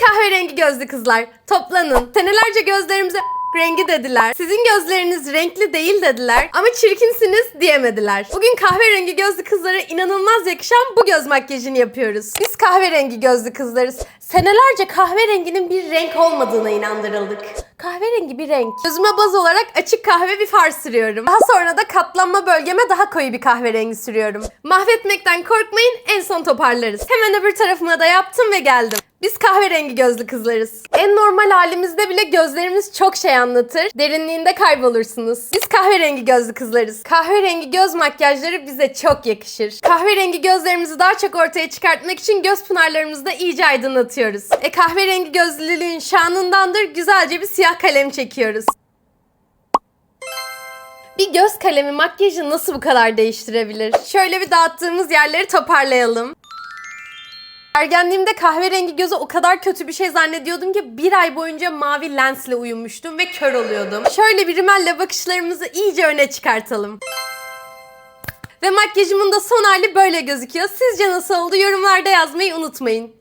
kahverengi gözlü kızlar toplanın. Senelerce gözlerimize rengi dediler. Sizin gözleriniz renkli değil dediler ama çirkinsiniz diyemediler. Bugün kahverengi gözlü kızlara inanılmaz yakışan bu göz makyajını yapıyoruz. Biz kahverengi gözlü kızlarız. Senelerce kahverenginin bir renk olmadığına inandırıldık. Kahverengi bir renk. Gözüme baz olarak açık kahve bir far sürüyorum. Daha sonra da katlanma bölgeme daha koyu bir kahverengi sürüyorum. Mahvetmekten korkmayın en son toparlarız. Hemen öbür tarafıma da yaptım ve geldim. Biz kahverengi gözlü kızlarız. En normal halimizde bile gözlerimiz çok şey anlatır. Derinliğinde kaybolursunuz. Biz kahverengi gözlü kızlarız. Kahverengi göz makyajları bize çok yakışır. Kahverengi gözlerimizi daha çok ortaya çıkartmak için göz pınarlarımızı da iyice aydınlatıyoruz. E kahverengi gözlülüğün şanındandır güzelce bir siyah kalem çekiyoruz. Bir göz kalemi makyajı nasıl bu kadar değiştirebilir? Şöyle bir dağıttığımız yerleri toparlayalım. Ergenliğimde kahverengi göze o kadar kötü bir şey zannediyordum ki bir ay boyunca mavi lensle uyumuştum ve kör oluyordum. Şöyle bir rimelle bakışlarımızı iyice öne çıkartalım. Ve makyajımın da son hali böyle gözüküyor. Sizce nasıl oldu? Yorumlarda yazmayı unutmayın.